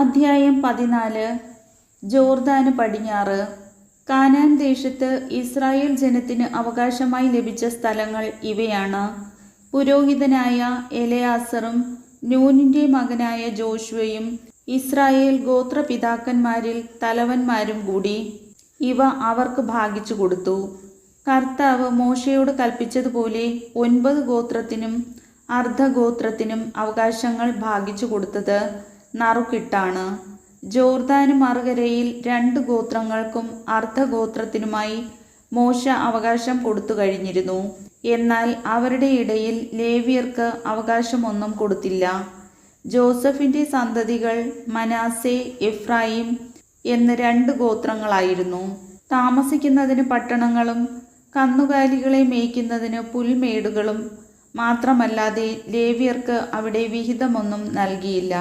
അധ്യായം പതിനാല്. ജോർദാന് പടിഞ്ഞാറ്. കാനാൻ ദേശത്ത് ഇസ്രായേൽ ജനത്തിന് അവകാശമായി ലഭിച്ച സ്ഥലങ്ങൾ ഇവയാണ്. പുരോഹിതനായ എലയാസറും നൂനിന്റെ മകനായ ജോഷുവയും ഇസ്രായേൽ ഗോത്രപിതാക്കന്മാരിൽ തലവന്മാരും കൂടി. ഇവ അവർക്ക് ഭാഗിച്ചു കൊടുത്തു. കർത്താവ് മോശയോട് കൽപ്പിച്ചതുപോലെ ഒൻപത് ഗോത്രത്തിനും അർദ്ധഗോത്രത്തിനും അവകാശങ്ങൾ ഭാഗിച്ചു കൊടുത്തത് നറുക്കിട്ടാണ്. ജോർദാന് മറുകരയിൽ രണ്ട് ഗോത്രങ്ങൾക്കും അർദ്ധഗോത്രത്തിനുമായി മോശ അവകാശം കൊടുത്തു കഴിഞ്ഞിരുന്നു. എന്നാൽ അവരുടെ ഇടയിൽ ലേവിയർക്ക് അവകാശമൊന്നും കൊടുത്തില്ല. ജോസഫിന്റെ സന്തതികൾ മനാസെ എഫ്രായിം എന്ന രണ്ട് ഗോത്രങ്ങളായിരുന്നു. താമസിക്കുന്നതിന് പട്ടണങ്ങളും കന്നുകാലികളെ മേയ്ക്കുന്നതിന് പുൽമേടുകളും മാത്രമല്ലാതെ ലേവിയർക്ക് അവിടെ വിഹിതമൊന്നും നൽകിയില്ല.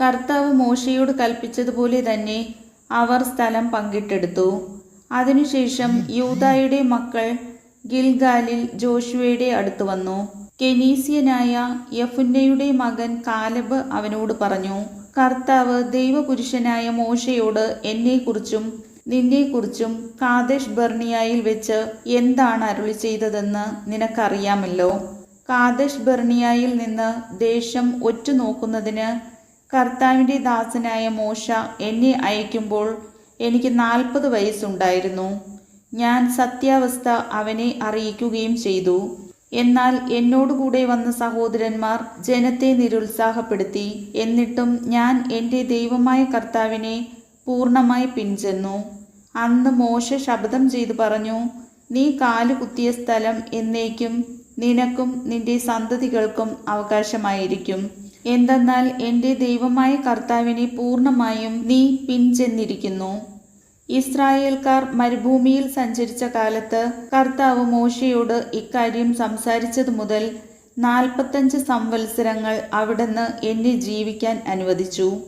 കർത്താവ് മോശയോട് കൽപ്പിച്ചതുപോലെ തന്നെ അവർ സ്ഥലം പങ്കിട്ടെടുത്തു. അതിനുശേഷം യൂതായുടെ മക്കൾ ഗിൽഗാലിൽ ജോഷുവയുടെ അടുത്ത് വന്നു. കെനീസിയനായ യഫുന്നയുടെ മകൻ കാലബ് അവനോട് പറഞ്ഞു കർത്താവ് ദൈവപുരുഷനായ മോശയോട് എന്നെക്കുറിച്ചും നിന്നെക്കുറിച്ചും കാദേശ് ബർണിയായിൽ വെച്ച് എന്താണ് അരുളി ചെയ്തതെന്ന് നിനക്കറിയാമല്ലോ. കാദേശ് ബർണിയായിൽ നിന്ന് ദേശം ഒറ്റുനോക്കുന്നതിന് കർത്താവിന്റെ ദാസനായ മോശ എന്നെ അയക്കുമ്പോൾ എനിക്ക് നാൽപ്പത് വയസ്സുണ്ടായിരുന്നു. ഞാൻ സത്യാവസ്ഥ അവനെ അറിയിക്കുകയും ചെയ്തു. എന്നാൽ എന്നോടുകൂടെ വന്ന സഹോദരന്മാർ ജനത്തെ നിരുത്സാഹപ്പെടുത്തി എന്നിട്ടും ഞാൻ എന്റെ ദൈവമായ കർത്താവിനെ പൂർണമായി പിൻചെന്നു. അന്ന് മോശ ശബ്ദം ചെയ്തു പറഞ്ഞു നീ കാലു കുത്തിയ സ്ഥലം എന്നേക്കും നിനക്കും നിന്റെ സന്തതികൾക്കും അവകാശമായിരിക്കും. എന്തെന്നാൽ എന്റെ ദൈവമായ കർത്താവിനെ പൂർണമായും നീ പിൻചെന്നിരിക്കുന്നു. ഇസ്രായേൽക്കാർ മരുഭൂമിയിൽ സഞ്ചരിച്ച കാലത്ത് കർത്താവ് മോശയോട് ഇക്കാര്യം സംസാരിച്ചതു മുതൽ നാൽപ്പത്തഞ്ച് സംവത്സരങ്ങൾ അവിടുന്ന് എന്നെ ജീവിക്കാൻ അനുവദിച്ചു.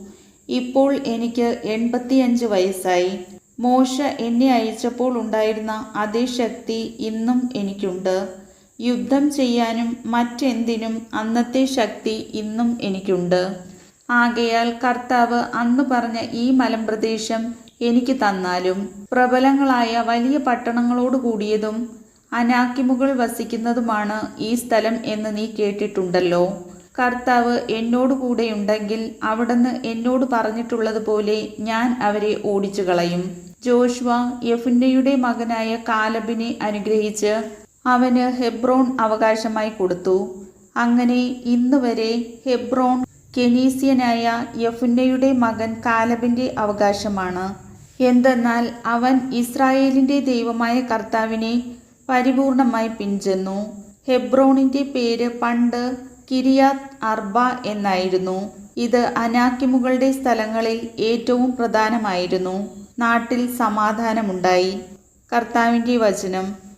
ഇപ്പോൾ എനിക്ക് എൺപത്തിയഞ്ച് വയസ്സായി. മോശ എന്നെ അയച്ചപ്പോൾ ഉണ്ടായിരുന്ന അതേ ശക്തി ഇന്നും എനിക്കുണ്ട്. യുദ്ധം ചെയ്യാനും മറ്റെന്തിനും അന്നത്തെ ശക്തി ഇന്നും എനിക്കുണ്ട്. ആകയാൽ കർത്താവ് അന്ന് പറഞ്ഞ ഈ മലമ്പ്രദേശം എനിക്ക് തന്നാലും പ്രബലങ്ങളായ വലിയ പട്ടണങ്ങളോട് കൂടിയതും അനാക്കിമുകൾ വസിക്കുന്നതുമാണ് ഈ സ്ഥലം എന്ന് നീ കേട്ടിട്ടുണ്ടല്ലോ. കർത്താവ് എന്നോട് കൂടെയുണ്ടെങ്കിൽ അവിടുന്ന് എന്നോട് പറഞ്ഞിട്ടുള്ളതുപോലെ ഞാൻ അവരെ ഓടിച്ചു കളയും ജോഷ്വ യഫുന്നയുടെ മകനായ കാലബിനെ അനുഗ്രഹിച്ച് അവന് ഹെബ്രോൺ അവകാശമായി കൊടുത്തു. അങ്ങനെ ഇന്ന് വരെ ഹെബ്രോൺ കെനീസ്യനായ യഫുന്നയുടെ മകൻ കാലബിന്റെ അവകാശമാണ്. എന്തെന്നാൽ അവൻ ഇസ്രായേലിന്റെ ദൈവമായ കർത്താവിനെ പരിപൂർണമായി പിൻചെന്നു. ഹെബ്രോണിന്റെ പേര് പണ്ട് കിരിയാത് അർബ എന്നായിരുന്നു. ഇത് അനാക്കിമുകളുടെ സ്ഥലങ്ങളിൽ ഏറ്റവും പ്രധാനമായിരുന്നു. നാട്ടിൽ സമാധാനമുണ്ടായി. കർത്താവിന്റെ വചനം.